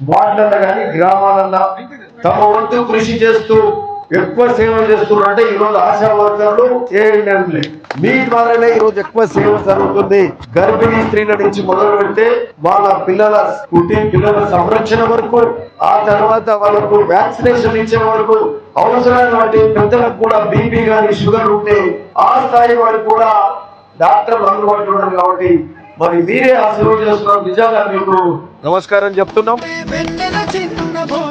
వార్డులలో కానీ గ్రామాలలో తమ వంతు కృషి చేస్తూ ఎక్కువ సేవలు చేస్తున్నారంటే ఈ రోజు ఆశా వర్కర్లు ఏఎన్ఎంలే మీ ద్వారానే ఈ రోజు ఎక్కువ సేవ జరుగుతుంది. గర్భిణీ స్త్రీల నుంచి మొదలు పెడితే వాళ్ళ పిల్లల పుట్టిన పిల్లల సంరక్షణ వరకు ఆ తర్వాత వాళ్ళకు వ్యాక్సినేషన్ ఇచ్చే వరకు అవసరమైన వాటి పెద్దలకు కూడా బీపీ కానీ షుగర్ ఉంటే ఆ స్థాయి వారికి కూడా డాక్టర్లు అందుబాటులో ఉన్నారు కాబట్టి మరి మీరే ఆ సేవ చేస్తున్నారు నిజంగా మీకు నమస్కారం చెప్తున్నాం వెన్నెల చిన్న భోంగను